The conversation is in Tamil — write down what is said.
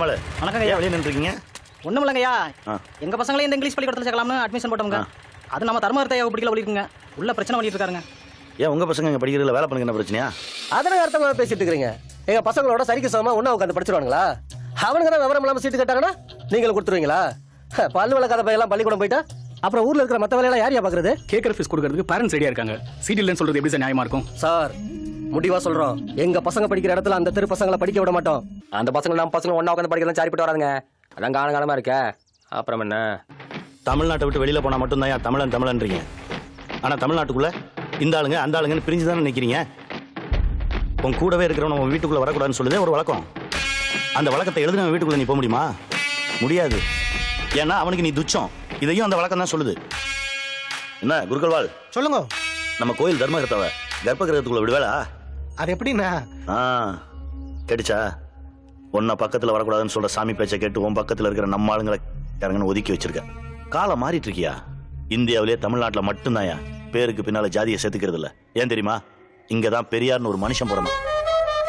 பெருமாள் வணக்கம் ஐயா வெளியே நின்றுருக்கீங்க? ஒண்ணும் இல்லைங்கய்யா ஆ. எங்க பசங்களையும் இந்த இங்கிலீஷ் பள்ளிக்கூடத்தில் சேர்க்கலாம்னு அட்மிஷன் போட்டோம்ங்க அது நம்ம தர்மகர்த்த ஐயா பிடிக்கல ஒழிக்குங்க உள்ள பிரச்சனை பண்ணிட்டு இருக்காருங்க. ஏன் உங்க பசங்க இங்க படிக்கிறதுல வேலை பண்ணுங்க என்ன பிரச்சனையா? அதனை அர்த்தமா பேசிட்டு இருக்கிறீங்க. எங்க பசங்களோட சரிக்கு சமமா ஒண்ணா உட்காந்து படிச்சிருவாங்களா அவனுங்க தான் விவரம் இல்லாம சீட்டு கட்டாங்கன்னா நீங்களும் கொடுத்துருவீங்களா? பல்லு வளர்க்காத பையெல்லாம் பள்ளிக்கூடம் போயிட்டா? அப்புறம் ஊர்ல இருக்கிற மத்த வேலையெல்லாம் யாரையா பாக்குறது? கேட்குற ஃபீஸ் கொடுக்கறதுக்கு பேரண்ட்ஸ் ரெடியா இருக்காங்க. சீட் இல்லைன்னு சொல்றது எப்படி சார் நியாயமா இருக்கும்? சார் முடிவா சொல்றோம். எங்க பசங்க படிக்கிற இடத்துல அந்த தெரு பசங்களை படிக்க விட மாட்டோம். அந்த பசங்க நம்ம பசங்க ஒண்ணா உட்காந்து படிக்கலாம் சரிப்பட்டு வராதுங்க. அதான் காலங்காலமா இருக்க. அப்புறம் என்ன? தமிழ்நாட்டை விட்டு வெளியில போனா மட்டும்தான் ஏன் தமிழன் தமிழன்றீங்க. ஆனா தமிழ்நாட்டுக்குள்ள இந்த ஆளுங்க அந்த ஆளுங்கன்னு பிரிஞ்சு தானே நிக்கிறீங்க? உன் கூடவே இருக்கிறவன் உன் வீட்டுக்குள்ள வரக்கூடாதுன்னு சொல்லுதே ஒரு வழக்கம். அந்த வழக்கத்தை எழுதுன வீட்டுக்குள்ள நீ போக முடியுமா? முடியாது. ஏன்னா அவனுக்கு நீ துச்சம். இதையும் அந்த வழக்கம் தான் சொல்லுது. என்ன குருக்கள்வாள்? சொல்லுங்க. நம்ம கோயில் தர்மகர்த்தாவ கர்ப்ப கிரகத்துக்குள்ள விடுவேளா? அது எப்படின்னா ஆ கேட்டுச்சா? உன்னை பக்கத்துல வரக்கூடாதுன்னு சொல்ற சாமி பேச்சை கேட்டு உன் பக்கத்துல இருக்கிற நம்ம ஆளுங்களை இறங்கன்னு ஒதுக்கி வச்சிருக்க. காலம் மாறிட்டு இருக்கியா? இந்தியாவிலே தமிழ்நாட்டுல மட்டும்தான்யா. பேருக்கு பின்னால ஜாதியை சேர்த்துக்கிறது இல்ல ஏன் தெரியுமா? இங்கதான் பெரியார்னு ஒரு மனுஷன் பிறந்தான்.